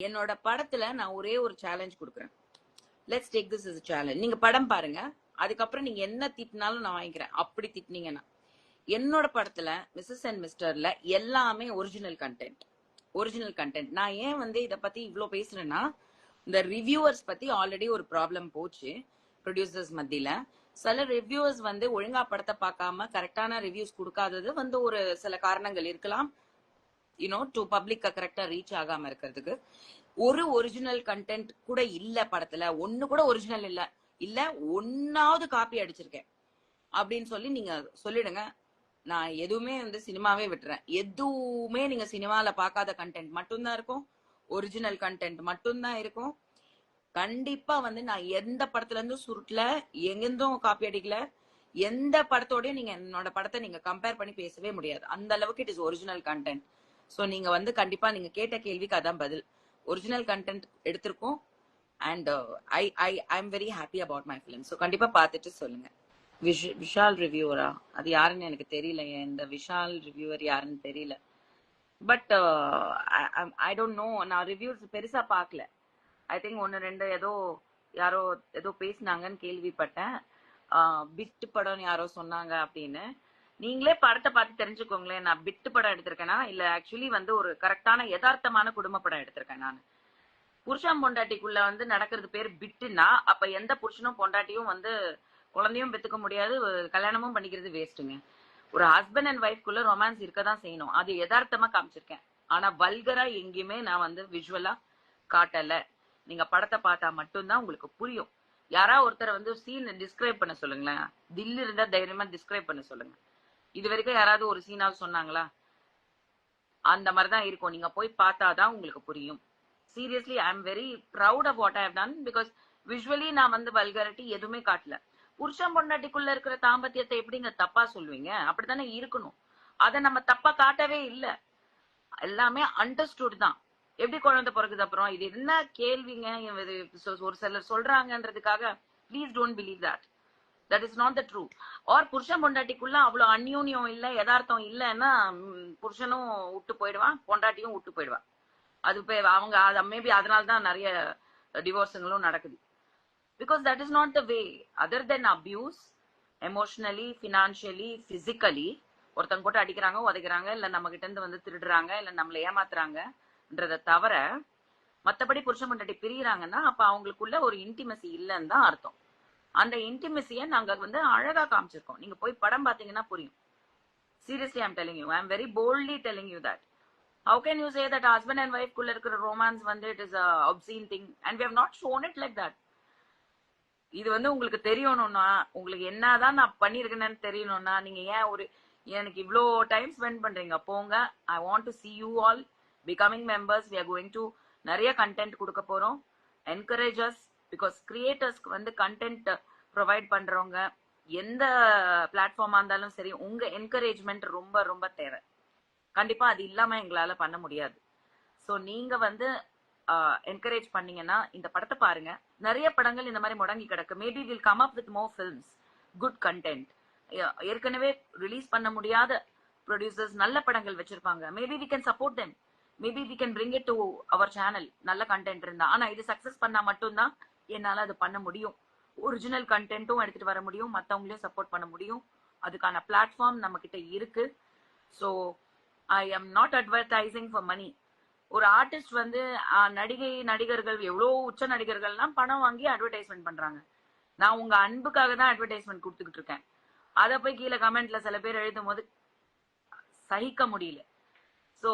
என்னோட படத்துல நான் ஒரே ஒரு சேலஞ்ச் கொடுக்குறேன். Let's take this is challenge நீங்க படம் பாருங்க. அதுக்கப்புறம் நீங்க என்ன திட்டினாலும் நான் வாங்கிக்கிறேன். அப்படி திட்டினீங்கன்னா. என்னோட படத்துல மிஸ்ஸஸ் அண்ட் மிஸ்டர்ல எல்லாமே ஒரிஜினல் கண்டென்ட் ஒரிஜினல் கண்டென்ட் நான் ஏன் வந்து இத பத்தி இவ்ளோ பேசுறேன்னா இந்த ரிவ்யூவர்ஸ் பத்தி ஆல்ரெடி ஒரு ப்ராப்ளம் போச்சு ப்ரொடியூசர்ஸ் மத்தியில. சில ரிவ்யூவர்ஸ் வந்து ஒழுங்கா படத்தை பார்க்காம கரெக்டான ரிவ்யூஸ் கொடுக்காதது வந்து ஒரு சில காரணங்கள் இருக்கலாம். யூனோ டு பப்ளிக்க கரெக்டா ரீச் ஆகாம இருக்கிறதுக்கு ஒரு ஒரிஜினல் கண்டென்ட் கூட இல்ல படத்துல ஒன்னு கூட ஒரிஜினல் இல்ல இல்ல ஒன்னாவது காப்பி அடிச்சிருக்கேன். அப்படின்னு சொல்லி நீங்க சொல்லிடுங்க. நான் எதுவுமே வந்து சினிமாவே விட்டுறேன். எதுவுமே நீங்க சினிமால பார்க்காத கண்டென்ட் மட்டும்தான் இருக்கும். ஒரிஜினல் கண்டென்ட் மட்டும்தான் இருக்கும். கண்டிப்பா வந்து நான் எந்த படத்துல இருந்தும் சுருட்டல எங்கிருந்தும் காப்பி அடிக்கல. எந்த படத்தோடய நீங்க என்னோட படத்தை நீங்க கம்பேர் பண்ணி பேசவே முடியாது. அந்த அளவுக்கு it is original content so நீங்க வந்து கண்டிப்பா நீங்க கேட்ட கேள்விக்கு அதான் பதில். ஒரிஜினல் கண்டென்ட் எடுத்திருக்கோம். And I I I am very happy about my film so கண்டிப்பா பார்த்துட்டு சொல்லுங்க. விஷ் விஷால் ரிவ்யூவரா அது யாருன்னு எனக்கு தெரியல. இந்த விஷால் ரிவ்யூவர் யாருன்னு தெரியல. பட் ஐ டோன்ட் நோ நான் ரிவ்யூஸ் பெருசா பார்க்கல. ஐ திங்க் ஒன்று ரெண்டு ஏதோ யாரோ ஏதோ பேசினாங்கன்னு கேள்விப்பட்டேன். Uh, பிட்டு படம் யாரோ சொன்னாங்க அப்படின்னு. நீங்களே படத்தை பார்த்து தெரிஞ்சுக்கோங்களேன். நான் பிட்டு படம் எடுத்திருக்கேனா? இல்ல ஆக்சுவலி வந்து ஒரு கரெக்டான யதார்த்தமான குடும்ப படம் எடுத்திருக்கேன் நான். புருஷன் பொண்டாட்டிக்குள்ள வந்து நடக்கிறது பேர் பிட்டுனா அப்ப எந்த புருஷனும் பொண்டாட்டியும் வந்து குழந்தையும் பெத்துக்க முடியாது கல்யாணமும் பண்ணிக்கிறது வேஸ்ட்டுங்க ஒரு ஹஸ்பண்ட் அண்ட் ஒய்ஃப்குள்ள ரொமான்ஸ் இருக்க தான் செய்யணும். அது யதார்த்தமா காமிச்சிருக்கேன். ஆனா வல்கரா எங்கேயுமே நான் வந்து விஷுவலா காட்டல. நீங்க படத்தை பார்த்தா மட்டும்தான் உங்களுக்கு புரியும். யாரா ஒருத்தரை வந்து சீன் டிஸ்கிரைப் பண்ண சொல்லுங்களேன். தில்லு இருந்தா தைரியமா டிஸ்கிரைப் பண்ண சொல்லுங்க. இது வரைக்கும் யாராவது ஒரு சீனாவது சொன்னாங்களா? அந்த மாதிரிதான் இருக்கும். நீங்க போய் பார்த்தாதான் உங்களுக்கு புரியும். Seriously I am very proud of what I done because visually நான் வந்து வல்கரட்டி எதுவுமே காட்டல. புருஷன் பொண்டாட்டிக்குள்ள இருக்கிற தாம்பத்தியத்தை எப்படிங்க தப்பா சொல்லுவீங்க? அப்படித்தானே இருக்கணும். அதை நம்ம தப்பா காட்டவே இல்ல. எல்லாமே அண்டர்ஸ்டுட் தான். எப்படி குழந்தை பிறகுது அப்புறம்? இது என்ன கேள்விங்க? ஒரு சிலர் சொல்றாங்கன்றதுக்காக please don't believe that that is not the true or புருஷன் பொண்டாட்டிக்குள்ள அவ்வளவு அந்யூன்யம் இல்ல யதார்த்தம் இல்லைன்னா புருஷனும் விட்டு போயிடுவான் பொண்டாட்டியும் விட்டு போயிடுவான். அது போய் அவங்க மேபி அதனால தான் நிறைய டிவோர்ஸுங்களும் நடக்குது. Because that is not the way other than abuse emotionally financially physically ஒருத்தங்க போட்டு அடிக்கிறாங்க உதைக்கிறாங்க இல்ல நம்ம கிட்ட இருந்து வந்து திருடுறாங்க இல்ல நம்மள ஏமாத்துறாங்கன்றத தவிர மத்தபடி புருஷன் பொண்டாட்டி பிரியறாங்கன்னா அப்ப அவங்களுக்குள்ள ஒரு இன்டிமசி இல்லைன்னு தான் அர்த்தம். அந்த இன்டிமெசிய நாங்க வந்து அழகா காமிச்சிருக்கோம். நீங்க போய் படம் பாத்தீங்கன்னா புரியும். Seriously I'm telling you I'm very boldly telling you that how can you say that husband and wife குள்ள இருக்கிற ரோமான்ஸ் வந்து it is obscene thing and we have not shown it like that இது வந்து உங்களுக்கு தெரியணும்னா உங்களுக்கு என்னதான் நான் பண்ணிருக்கேன்னு தெரியணும்னா நீங்க ஏன் ஒரு எனக்கு இவ்ளோ டைம் ஸ்பெண்ட் பண்றீங்க? போங்க. I want to see you all becoming members we are going to நிறைய கண்டென்ட் கொடுக்க போறோம். என்கரேஜஸ் பிகாஸ் கிரியேட்டர்ஸ்க்கு வந்து கண்டென்ட் ப்ரொவைட் பண்றவங்க எந்த பிளாட்ஃபார்மா இருந்தாலும் சரி உங்க என்கரேஜ்மெண்ட் ரொம்ப ரொம்ப தேவை. கண்டிப்பா அது இல்லாம எங்களால பண்ண முடியாது. சோ நீங்க வந்து என்கரேஜ் பண்ணீங்கன்னா இந்த படத்தை பாருங்க. நிறைய படங்கள் இந்த மாதிரி முடங்கி கிடக்கு. Maybe will come up with more films good content ஏற்கனவே ரிலீஸ் பண்ண முடியாத ப்ரொடியூசர்ஸ் நல்ல படங்கள் வச்சிருப்பாங்க. Maybe we can support them maybe we can bring it to our channel நல்ல கண்டென்ட் இருந்தா. ஆனா இது சக்சஸ் பண்ணா மட்டும்தான் என்னால அது பண்ண முடியும். ஒரிஜினல் கண்டென்ட்டும் எடுத்துட்டு வர முடியும். மற்றவங்களையும் சப்போர்ட் பண்ண முடியும். அதுக்கான பிளாட்ஃபார்ம் நம்ம கிட்ட இருக்கு. So I am not advertising for money ஒரு ஆர்டிஸ்ட் வந்து நடிகை நடிகர்கள் எவ்வளோ உச்ச நடிகர்கள்லாம் பணம் வாங்கி அட்வர்டைஸ்மெண்ட் பண்றாங்க. நான் உங்க அன்புக்காக தான் அட்வர்டைஸ்மெண்ட் கொடுத்துக்கிட்டு இருக்கேன். அதை போய் கீழே கமெண்ட்ல சில பேர் எழுதும் போது சகிக்க முடியல. So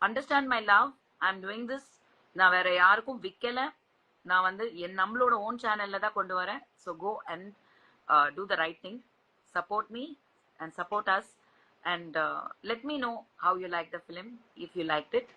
understand my love I am doing this நான் வேற யாருக்கும் விற்கலை நான் வந்து என் நம்மளோட ஓன் சேனல்ல தான் கொண்டு வரேன். So go and do the right thing support me and support us and let me know how you like the film if you like it